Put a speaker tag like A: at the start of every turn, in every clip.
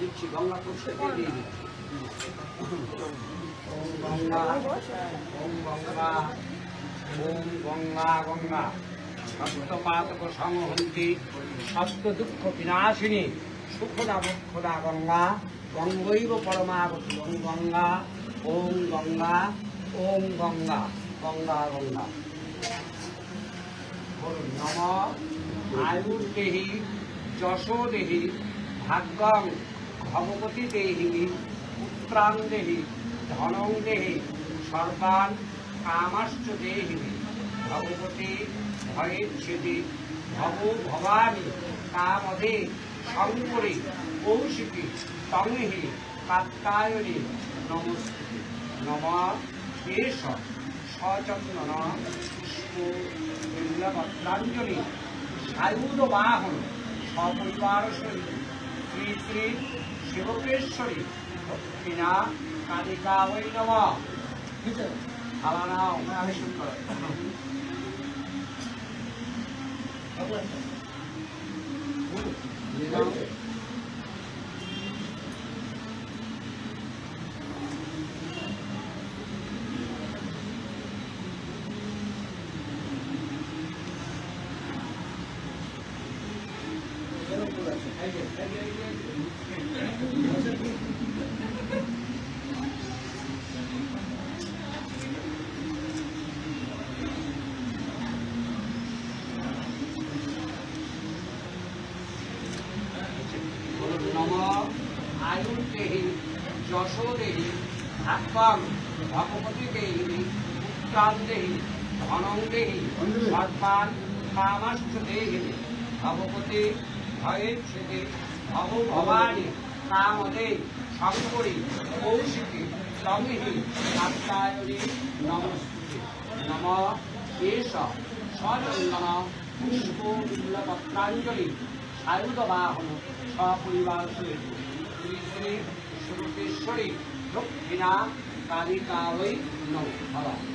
A: দিচ্ছি, গঙ্গা প্রসাদ দিয়ে দিচ্ছি। ওম গঙ্গা ওম গঙ্গা ওম গঙ্গা গঙ্গা। সপ্তপাতক সংহন্তি সপ্ত দুঃখ বিনাশিনী। সুখদা মুখদা গঙ্গা, গঙ্গৈব পরমাগত গঙ্গা, ওম গঙ্গা ওম গঙ্গা গঙ্গা গঙ্গা। নম আয়ুর্দেহি যশো দেহি ভাগ্যং ভগবতী দেহি পুত্রাং দেহি ধনং দেহি সর্বান কামাশ্চ দেহি ভগবতী ভয়েচ্ছেদি ভব ভবানী কামধে শঙ্করী কৌশিকী তংহি কাত্তায়নী নমস্তে নম এষ সচন্দন পুষ্প বিল্লভদ্রাঞ্জলি সায়ুধ বাহন সপরিবার সহিত শ্রী শ্রী শিবকেশ্বরী। দক্ষিণা কালিকা ওই নম হালানা আমি সুন্দর নম যশো দেহি ভাগ্যং ভগবতী দেহি পুত্রাং দেহি ধনং দেহি সর্বান কামাশ্চ দেহি ভগবতী ভয়েচ্ছেদে ভব ভবানী কামদে শঙ্করী কৌশিকী তমিহি কাত্তায়নী নমস্তে নম এষ সচন্দন পুষ্প বিল্লপত্রাঞ্জলি সায়ুধ বাহন সপরিবার শ্রী সুরতেশ্বরী দক্ষিণা কালিকালই নৌ নম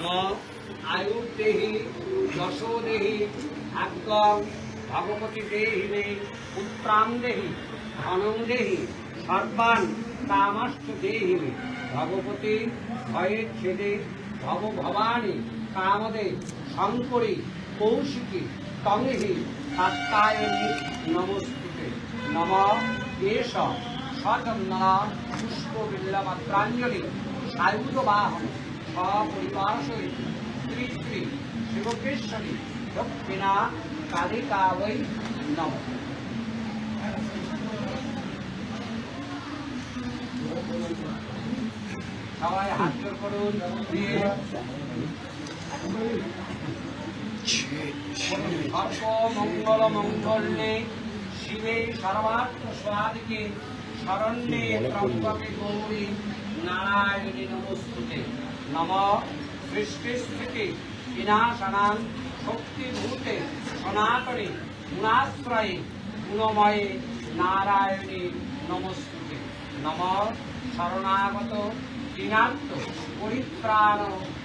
A: নম আয়ুর্দেহি যশো দেহি ভাগ্যং ভগবতী দেহি মে পুত্রাং দেহি, ধনং দেহি, সর্বান কামাশ্চ দেহি মে ভগবতী ভয়েচ্ছেদে ভব ভবানী, কামদে শঙ্করী, কৌশিকী, তংহি, কাত্তায়নী, নমস্তুতে। নম, এষ সচন্দনা পুষ্প, বিল্লমাত্রাঞ্জলি সায়ুধ বাহন সপরিবার সহিত শ্রী শ্রী শিবকেশ্বরী দক্ষিণা কালিকা বৈ নম। সবাই হাত জোর করুন, দিয়ে। মঙ্গল শিবে সর্বার্থ স্বাদিকে শরণ্যে ত্রম্বকে গৌরী নারায়ণী নমস্তুতে। নম সৃষ্টিস্থিতি বিনাশনাং শক্তিভূতে সনাতনে গুণাশ্রয়ে গুণময়ে নারায়ণী নমস্তুতে। নম শরণাগত দীনান্ত পরিত্রাণ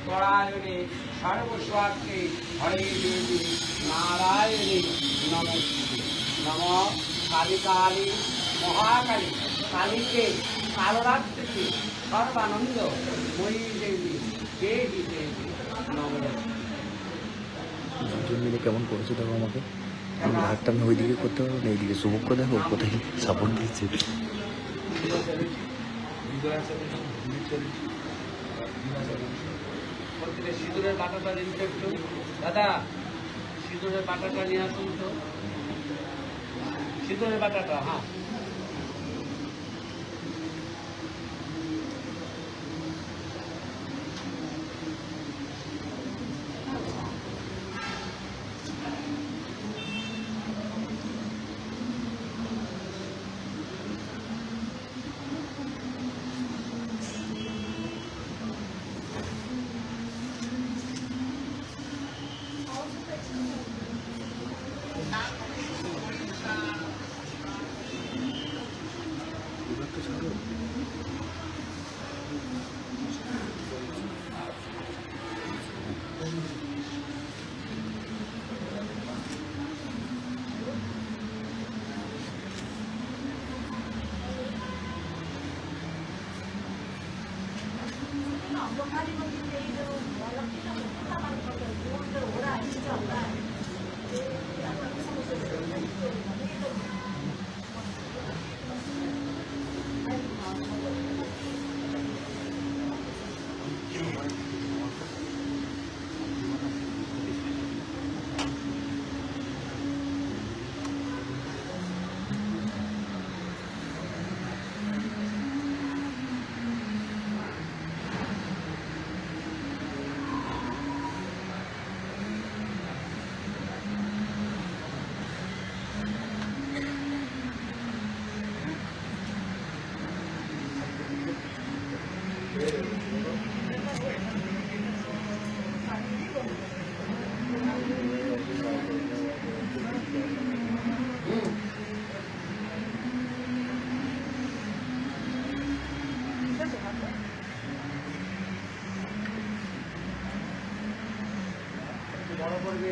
A: পরায়ণে সর্বস্বার্থে হরে দেবী নারায়ণী নমস্তে নম কালিকালী মহাকালী কালীকে কালরাত্রিকে সর্বানন্দ ময়ী দেবী দেবী দেবী
B: দুজন মিলে কেমন করেছে দেখো আমাকে। আমি হাতটা আমি ওইদিকে করতে পারব না এইদিকে সুমুখ দেখো কোথায় সাপোর্ট দিচ্ছে।
A: সিঁদুরের বাটাটা একটু দাদা সিঁদুরের বাটাটা নিয়ে আসুন তো। সিঁদুরের বাটাটা হ্যাঁ।
C: ব্রহ্মাধিপতি বড় করবে